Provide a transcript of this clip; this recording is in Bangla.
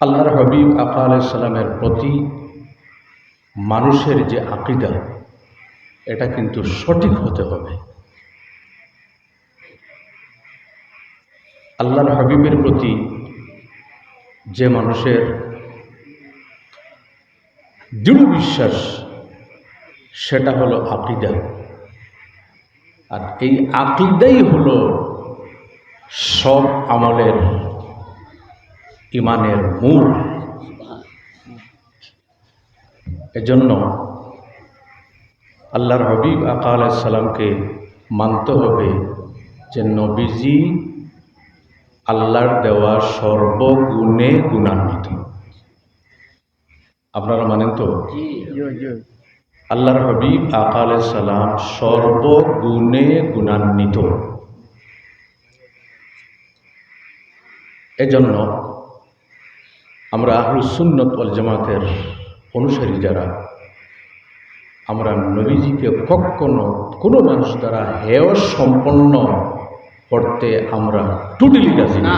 আল্লাহর হবিব আকা আলাইসাল্লামের প্রতি মানুষের যে আকিদা, এটা কিন্তু সঠিক হতে হবে। আল্লাহর হাবিবের প্রতি যে মানুষের দৃঢ় বিশ্বাস, সেটা হলো আকিদা। আর এই আকিদাই হলো সব আমলের ইমানের মূল। এজন্য আল্লাহর হবিব আকা আলাইসাল্লামকে মানতে হবে যে নবীজি আল্লাহর দেওয়া সর্বগুণে গুণান্বিত। আপনারা মানেন তো? আল্লাহর হবিব আকা সালাম সর্বগুণে গুণান্বিত। এজন্য আমরা আহরুসুন্নত অল জামাতের অনুসারী যারা, আমরা নবীজিকে কখনো কোনো মানুষ দ্বারা হেয় সম্পন্ন করতে আমরা টুটিলি গাছি না।